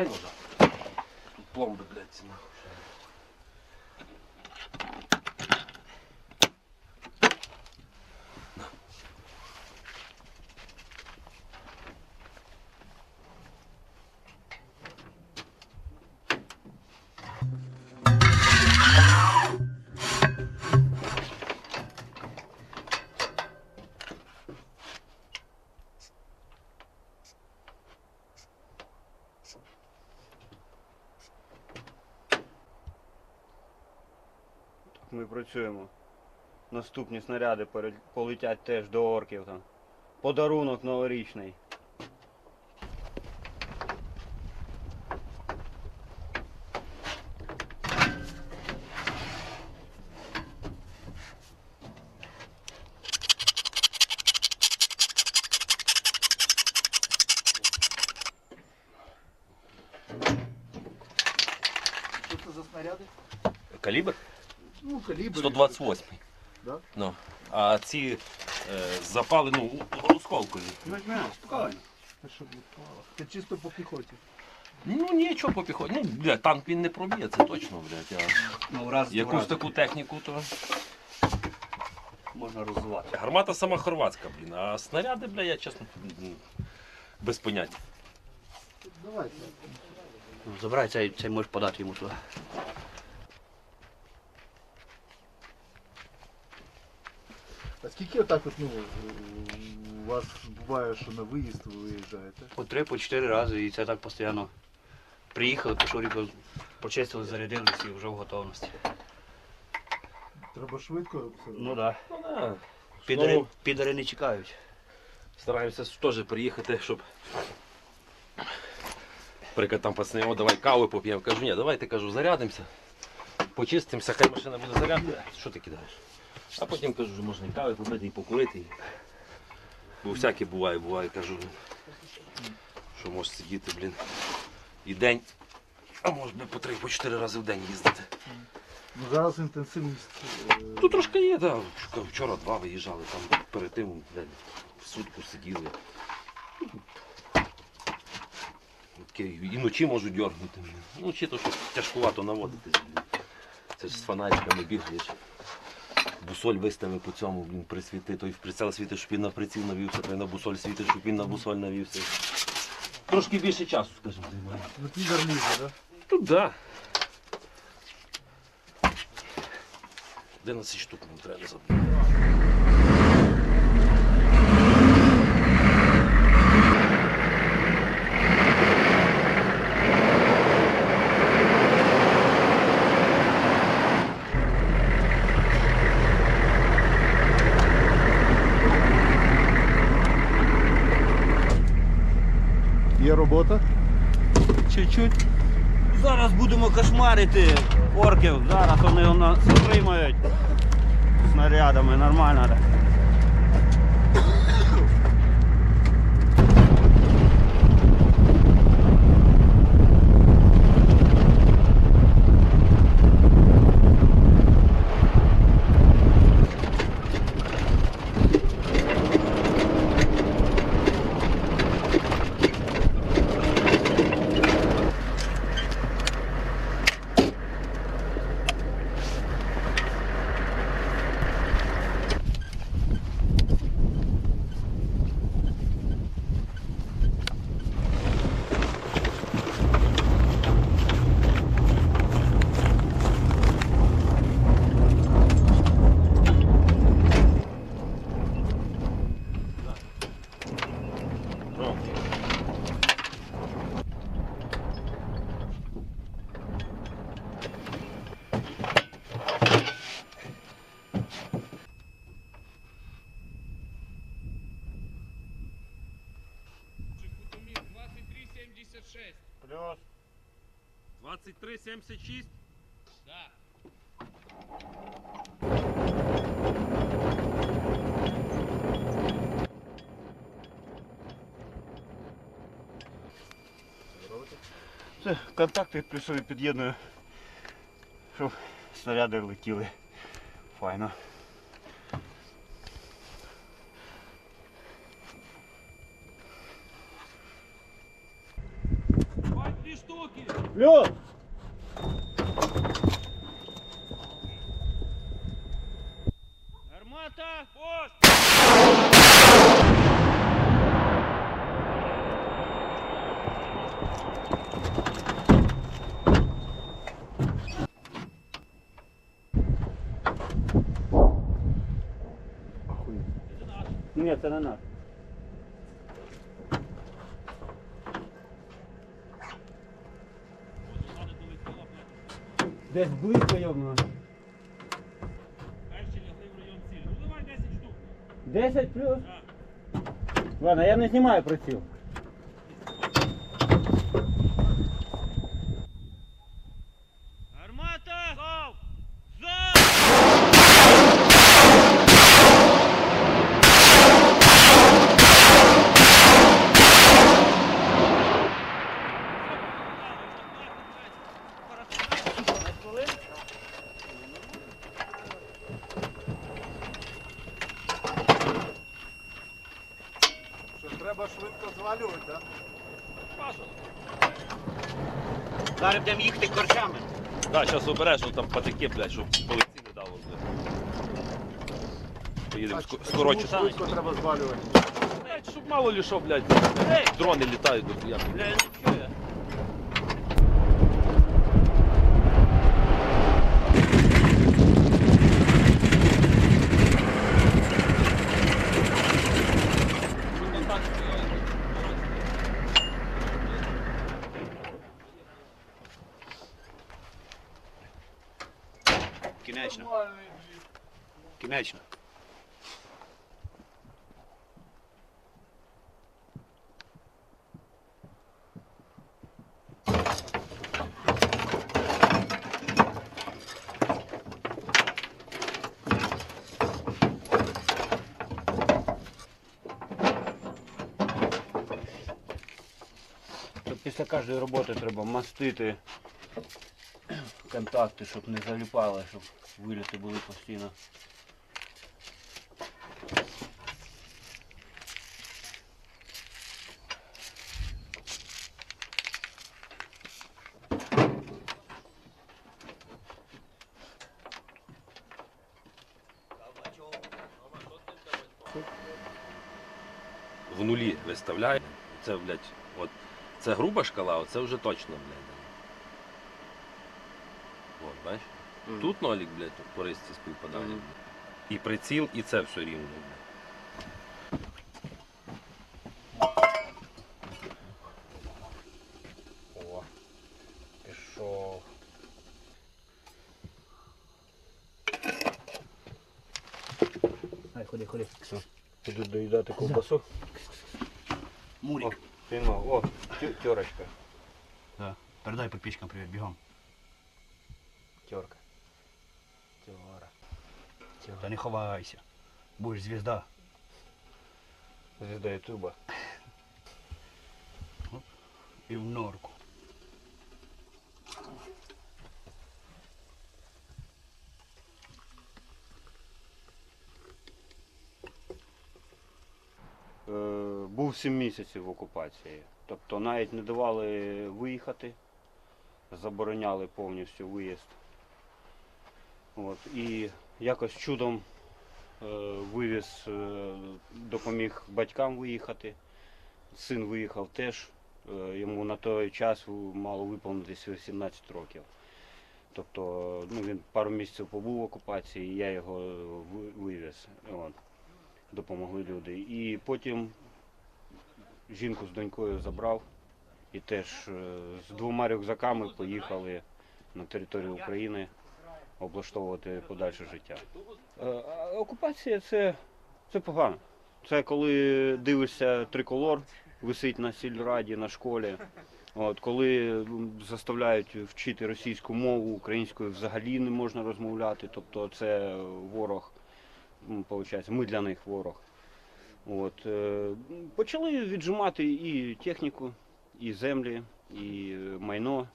Дай вода. Тут пломби, блядь, нахуй. Ми працюємо. Наступні снаряди полетять теж до орків там. Подарунок новорічний. Що це за снаряди? Калібр? Ну, калібр. 128. Да? Ну. А ці е, запали, ну, осколкові. Спокійно. Це що відпало? Це чисто по піхоті. Ну нічого по піхоті. Ну, блядь, танк він не проб'є, це точно, блядь. А Ну, раз, якусь раз таку техніку, то. можна розвивати. Гармата сама хорватська, блін, а снаряди, бля, я чесно м, без поняття. Давайте. Ну, Забирай цей, цей можеш подати йому туди. А скільки отак от, ну, у вас буває, що на виїзд ви виїжджаєте? По три, по чотири рази і це так постійно. Приїхали, пішов рік, почистили, зарядилися і вже в готовності. Треба швидко. все. Ну так. Ну, да. Підари, підари не чекають. Стараємося теж приїхати, щоб. Наприклад, там пацани, о, давай кави поп'ємо. Кажу, ні, давайте кажу, зарядимося, почистимося, хай машина буде зарядна. Що ти кидаєш? А потім кажу, що можна і кави попити, і покурити. Бо всяке буває, буває, кажу, що можеш сидіти, блін, і день, а може би по три, по чотири рази в день їздити. Ну, зараз інтенсивність. е, Тут трошки є, так. Вчора два виїжджали, там перед тим блядь, в сутку сиділи. Таке, І вночі можуть дергнути. блін. Вночі то що тяжкувато наводитись. блін. Це ж з фонариками бігаєш. Бусоль виставив по цьому, блін, присвіти. Той в прицел світить, щоб він на приціл навівся, той на бусоль світить, щоб він на бусоль навівся. Трошки більше часу, скажімо, займає. Ну, підар лізе, так? Тут да. 11 штук нам треба забрати. Робота? Чуть-чуть. Зараз будемо кошмарити орків. Зараз вони нас отримають снарядами, нормально. так. Кутумір 2376. Плюс. 23,76. Да. Це контакти плюсові під'єдную, щоб снаряди летіли. Файно. Плюс! Гармата! Пост! Ні, це не Десь близько йому. Перші лягли в район цілі. Ну давай 10 штук. 10 плюс? Так. Ладно, я не знімаю приціл. Гармата! Зал! Зал! Що треба швидко звалювати, так? Зараз будемо їхати корчами. Да, зараз обережно там патики, блядь, щоб по не дало, блядь. Поїдемо ско- скоротше. швидко треба звалювати. Блядь, щоб мало лішов, що, блядь, дрони літають до хуя. Бля, я не чую. Кінечно. Кінечно. Тут після кожної роботи треба мастити контакти, щоб не заліпало, щоб виліти були постійно. В нулі виставляє. Це, блядь, от, це груба шкала, а це вже точно, блядь. От, бачиш? Тут нолік, блядь, по ристі співпадає. Мгм. І приціл, і це все рівно. блядь. О, пішов. Ай, ходи, ходи. Піду доїдати ковбасу. Мурик. Піймав. О, тю- тьорочка. Да. Передай подписчикам привет, бегом. Тьорка. Тьора. Та не ховайся. Будеш звезда. Звізда Ютуба. І в норку. Був 7 місяців в окупації. Тобто навіть не давали виїхати, забороняли повністю виїзд. От, і якось чудом е, вивіз, е, допоміг батькам виїхати. Син виїхав теж. Е, йому на той час мало виповнитися 18 років. Тобто ну, він пару місяців побув в окупації, я його ви- вивіз. От допомогли люди. І потім жінку з донькою забрав і теж е, з двома рюкзаками поїхали на територію України облаштовувати подальше життя. Е, Окупація це, це погано. Це коли дивишся триколор, висить на сільраді, на школі. От, коли заставляють вчити російську мову, українською взагалі не можна розмовляти, тобто це ворог Получається, ми для них ворог. От, е, почали віджимати і техніку, і землі, і майно.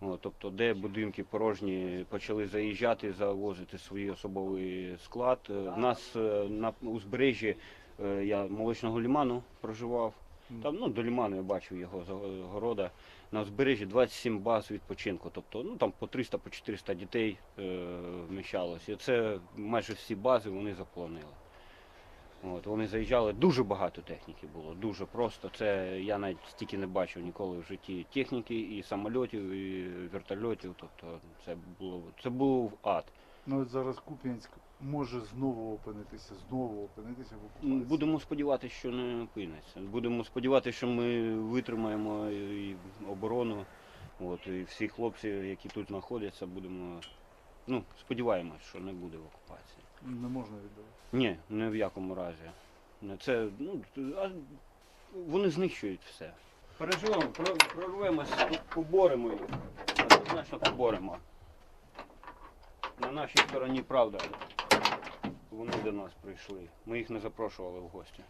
От, тобто, де будинки порожні почали заїжджати, завозити свій особовий склад. Е, В нас е, на узбережжі е, я молочного ліману проживав. Там, ну, до ліману я бачив його города. На узбережжі 27 баз відпочинку. Тобто, ну там по 300 по 400 дітей е, вміщалося. І це майже всі бази вони заполонили. От, вони заїжджали, дуже багато техніки було, дуже просто. Це я навіть стільки не бачив ніколи в житті техніки, і самольотів, і вертольотів. Тобто це було це був ад. Ну от зараз Куп'янськ може знову опинитися, знову опинитися в окупації. Будемо сподіватися, що не опиниться. Будемо сподіватися, що ми витримаємо і оборону. От, і всі хлопці, які тут знаходяться, будемо. Ну, сподіваємось, що не буде в окупації. Не можна віддавати. Ні, ні в якому разі. Не Це, ну, а вони знищують все. Переживемо, про- прорвемось, поборемо їх. Однозначно поборемо. На нашій стороні правда. Вони до нас прийшли. Ми їх не запрошували в гості.